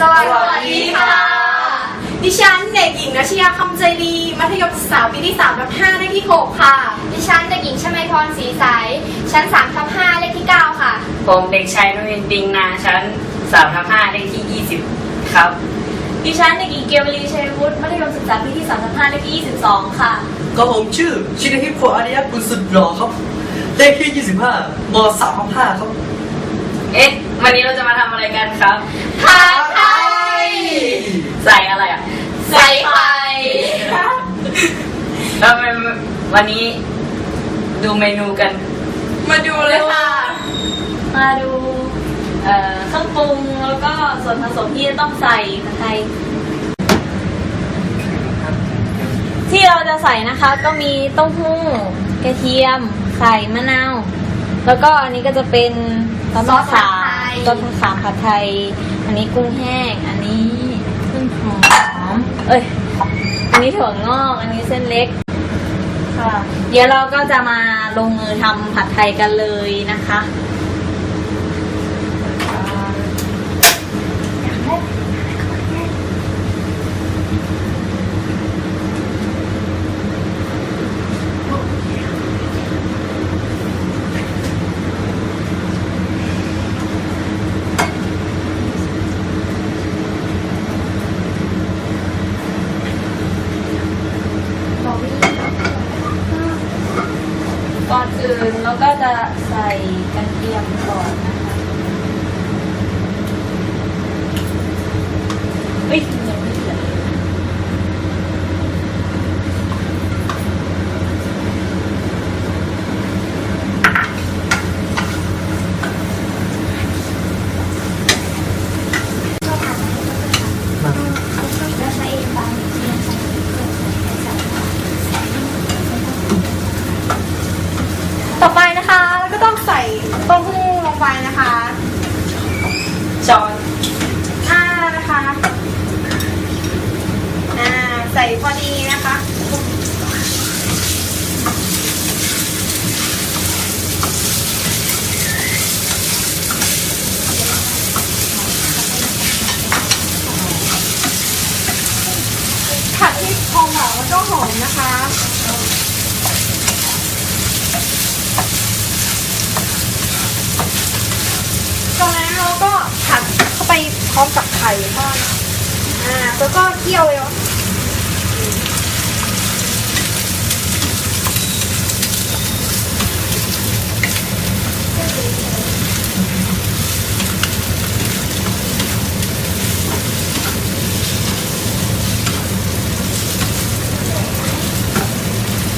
สวัสดีค่ะ ดิฉันเด็กหญิงรัชยาคำใจดี มัธยมศึกษาปีที่3ทับ5เลขที่ 6 ค่ะ ดิฉันเด็กหญิงชมาพรศรีใส ชั้น3ทับ5เลขที่ 9 ค่ะ ผมเด็กชายนวินปิงนาชั้นสามทับห้าเลขที่ยี่สิบครับ ดิฉันเด็กหญิงเกวลีชัยวุฒิ มัธยมศึกษาปีที่3ทับ5เลขที่ 22 ค่ะ ก็ผมชื่อชินฮิปโคอาริยะบุญสุดหล่อครับ เลขที่ 25ม3ทับ5ครับ เอ๊ะ วันนี้เราจะมาทำอะไรกันครับผัดไทย ใส่อะไรอะ ใส่ไข่แล้วทำไมวันนี้ดูเมนูกัน มาดูเลยค่ะ มาดูเอ่อเครื่องปรุงแล้วก็ส่วนผสมที่จะต้องใส่ผัดไทยที่เราจะใส่นะคะก็มีเต้าหู้กระเทียมใส่มะนาว แล้วก็อันนี้ก็จะเป็นซอสมะขามซอสมะขามผัดไทย อันนี้กุ้งแห้ง อันนี้ต้นหอม เอ้ย อันนี้ถั่วงอก อันนี้เส้นเล็ก ค่ะ เดี๋ยวเราก็จะมาลงมือทำผัดไทยกันเลยนะคะ ก่อนอื่นเราก็จะใส่กระเทียมก่อนนะคะเฮ้ยยังไม่เสร็จ ต่อไปนะคะเราก็ต้องใส่เต้าหู้ลงไปนะคะจอนอ่านะคะอ่าใส่พอดีนะคะผัดที่พอเหมาแล้วก็หอมนะคะ จากนั้นเราก็ผัดเข้าไป พร้อมกับไข่ทอดอ่าแล้วก็เคี่ยวเลย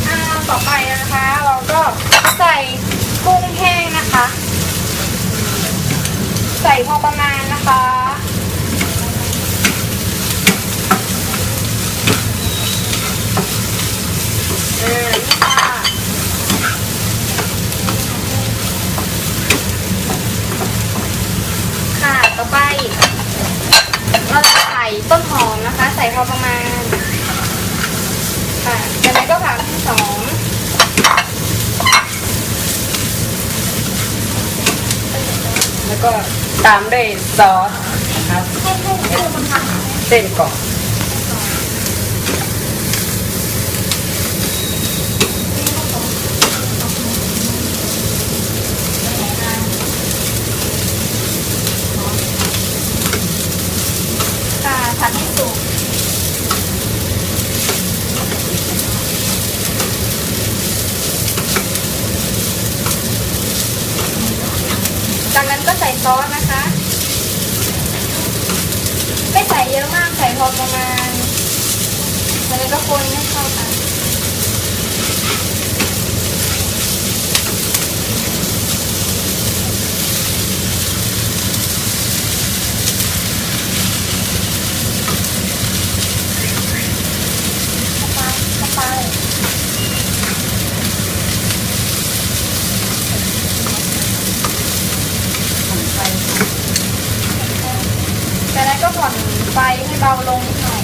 อ่าต่อไปนะคะ เราก็ใส่กุ้งแห้งนะคะ ใส่พอประมาณนะคะ เออนี่ค่ะ ค่ะ ต่อไป เราจะใส่ ต้นหอมนะคะ ใส่พอประมาณค่ะจากนั้นก็ผ่าที่สองแล้วก็ตามด้วยซอสนะครับเส้นก่อนำค่ะผัดให้สุก จากนั้นก็ใส่ ซอสนะคะ ไม่ใส่เยอะมากใส่พอประมาณมันก็คนให้เข้ากัน ก็ผ่อนไฟให้เบาลงนิดหน่อย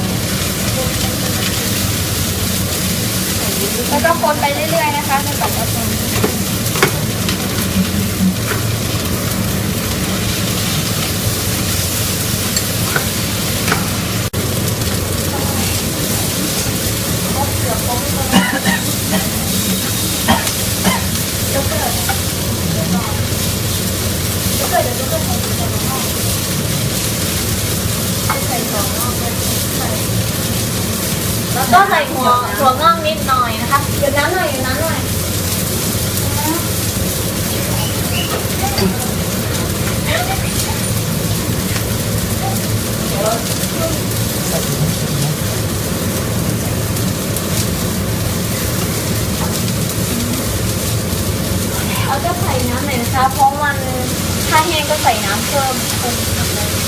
แล้วก็คนไปเรื่อยๆนะคะจนกว่าจะสุกเดี๋ยวเกิดเดี๋ยวเกิดของคุณจะมา แล้วก็ใส่หัวหัวงอกนิดหน่อยนะคะเดี๋ยวน้ำหน่อยเดี๋ยวน้ำหน่อยเราจะใส่น้ำหน่อยนะคะเพราะมันถ้าแห้งก็ใส่น้ำเพิ่มเพิ่ม